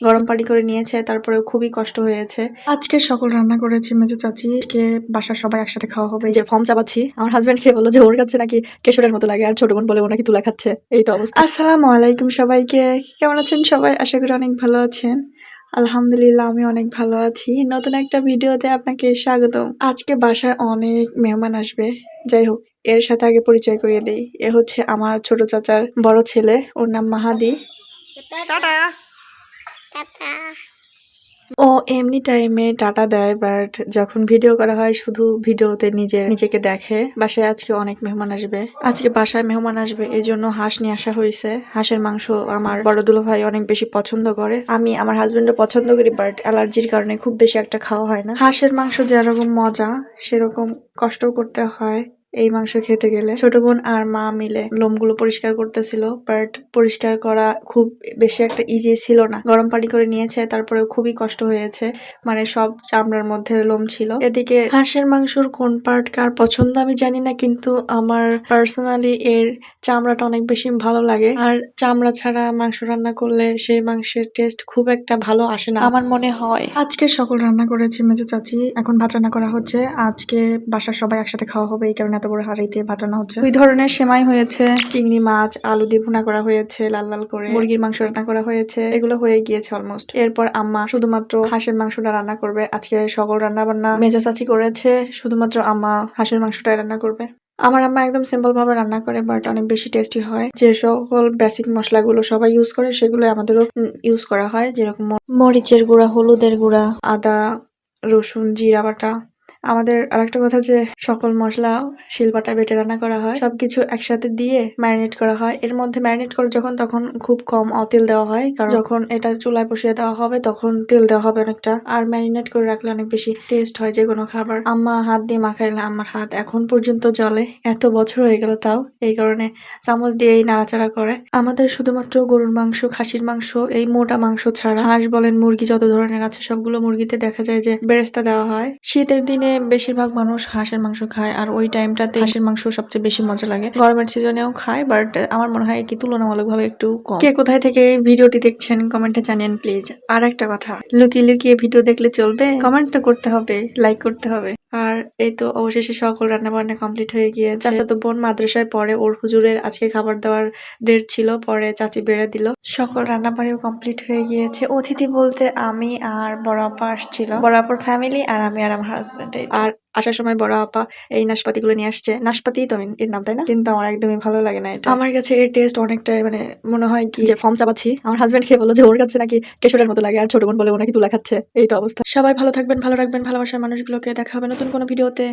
গরম পানি করে নিয়েছে তারপরে খুবই কষ্ট হয়েছে। আজকে সকল রান্না করেছে মেজো চাচি আজকে বাসার সবাই একসাথে খাওয়া হবে। যে ফর্ম চাপাচ্ছি, আমার হাজবেন্ড খেয়ে বলল যে ওর কাছে নাকি কেশরের মতো লাগে, আর ছোট বোন বলে ও নাকি তুলা খাচ্ছে। এই তো অবস্থা। আসসালামু আলাইকুম সবাইকে, কেমন আছেন সবাই? আশা করি অনেক ভালো আছেন। আলহামদুলিল্লাহ, আমি অনেক ভালো আছি। নতুন একটা ভিডিওতে আপনাকে স্বাগতম। আজকে বাসায় অনেক মেহমান আসবে। যাই হোক, এর সাথে আগে পরিচয় করিয়ে দেই। এ হচ্ছে আমার ছোট চাচার বড় ছেলে, ওর নাম মাহাদি। টাটা। টাটা। ও এমনি টাইমে টাটা দেয় বাট যখন ভিডিও করা হয় শুধু ভিডিওতে নিজের নিজেকে দেখে। বাসায় আজকে অনেক মেহমান আসবে। আজকে বাসায় মেহমান আসবে এই জন্য হাঁস নিয়ে আসা হয়েছে। হাঁসের মাংস আমার বড় দুলো ভাই অনেক বেশি পছন্দ করে। আমি আমার হাজবেন্ডও পছন্দ করি বাট অ্যালার্জির কারণে খুব বেশি একটা খাওয়া হয় না। হাঁসের মাংস যেরকম মজা সেরকম কষ্ট করতে হয়। এই মাংস খেতে গেলে। ছোট বোন আর মা মিলে লোমগুলো পরিষ্কার করতেছিল বাট পরিষ্কার করা খুব বেশি একটা ইজি ছিল না। গরম পানি করে নিয়েছে তারপরে খুবই কষ্ট হয়েছে। মানে সব চামড়ার মধ্যে লোম ছিল। এদিকে হাঁসের মাংসর কোন পার্ট কার পছন্দ আমি জানি না, কিন্তু আমার পার্সোনালি এর চামড়াটা অনেক বেশি ভালো লাগে। আর চামড়া ছাড়া মাংস রান্না করলে সেই মাংসের টেস্ট খুব একটা ভালো আসে না। আমার মনে হয় আজকে সকল রান্না করেছে মেজো চাচি, এখন ভাত রান্না করা হচ্ছে। আজকে বাসার সবাই একসাথে খাওয়া হবে, এই কারণে এত বড় হাঁড়িতে রান্না হচ্ছে। দুই ধরনের সেমাই হয়েছে, চিংড়ি মাছ, আলু দিয়ে ভুনা করা হয়েছে, লাল লাল করে। মুরগির মাংস রান্না করা হয়েছে, এগুলো হয়ে গিয়েছে অলমোস্ট এরপর আম্মা শুধুমাত্র হাঁসের মাংসটা রান্না করবে। আজকে সকল রান্না বান্না মেজো চাচি করেছে, শুধুমাত্র আম্মা হাঁসের মাংসটাই রান্না করবে। আমার আম্মা একদম সিম্পল ভাবে রান্না করে বাট অনেক বেশি টেস্টি হয়। যে সকল বেসিক মশলাগুলো সবাই ইউজ করে সেগুলো আমাদেরও ইউজ করা হয়। যেরকম মরিচের গুঁড়া, হলুদের গুঁড়া, আদা, রসুন, জিরা বাটা। আমাদের আরেকটা কথা যে সকল মশলা, শিলবাটা বেটে রান্না করা হয়। সবকিছু একসাথে দিয়ে ম্যারিনেট করা হয়। এর মধ্যে ম্যারিনেট করে যখন তখন খুব কম অতেল দেওয়া হয়। কারণ যখন এটা চুলায় বসিয়ে দেওয়া হবে, তখন তেল দেওয়া হবে অনেকটা। আর ম্যারিনেট করে রাখলে অনেক বেশি টেস্ট হয় যে কোনো খাবার। আম্মা হাত দিয়ে মাখাইলে আমার হাত এখন পর্যন্ত জলে এত বছর হয়ে গেল তাও। এই কারণে চামচ দিয়েই নাড়াচাড়া করে। আমাদের শুধুমাত্র গরুর মাংস, খাসির মাংস, এই মোটা মাংস ছাড়া। হাঁস বলেন, মুরগি যত ধরনের আছে, সবগুলো মুরগিতে দেখা যায় যে বেরেস্তা দেওয়া হয়। শীতের দিনে বেশিরভাগ মানুষ হাঁসের মাংস খায়, আর ওই টাইমটাতে হাঁসের মাংস সবচেয়ে বেশি মজা লাগে। গরমের সিজনেও খায় বাট আমার মনে হয় কি তুলনামূলকভাবে একটু কম। কে কোথায় থেকে ভিডিওটি দেখছেন কমেন্টে জানেন প্লিজ আর একটা কথা, লুকিয়ে লুকিয়ে ভিডিও দেখলে চলবে? কমেন্ট তো করতে হবে লাইক করতে হবে। এই তো অবশেষে সকল রান্না বান্না কমপ্লিট হয়ে গিয়ে চাচা তো বোন মাদ্রাসায় পরে ওর হুজুরের আজকে খাবার দেওয়ার ডেট ছিল পরে চাচি বেড়ে দিল। সকল রান্না বাড়িও কমপ্লিট হয়ে গিয়েছে। অতিথি বলতে আমি আর বড় আপা আসছিল। বড় আপার ফ্যামিলি আর আমি আর আমার হাজব্যান্ড আর আসার সময় বড় আপা এই নাশপাতিগুলো নিয়ে আসছে। নাশপাতি তো আমি- এর নাম তাই না? কিন্তু আমার একদমই ভালো লাগে না এটা। আমার কাছে এর টেস্ট অনেকটাই মানে মনে হয় কি যে ফর্ম চাপাচ্ছি আমার হাজব্যান্ড খেয়ে বলো যে ওর কাছে নাকি কেশরের মতো লাগে আর ছোট বোন বলে ওনাকে নাকি তুলা খাচ্ছে। এই তো অবস্থা। সবাই ভালো থাকবেন ভালো রাখবেন ভালোবাসার মানুষগুলোকে। দেখা হবে নতুন কোনো ভিডিওতে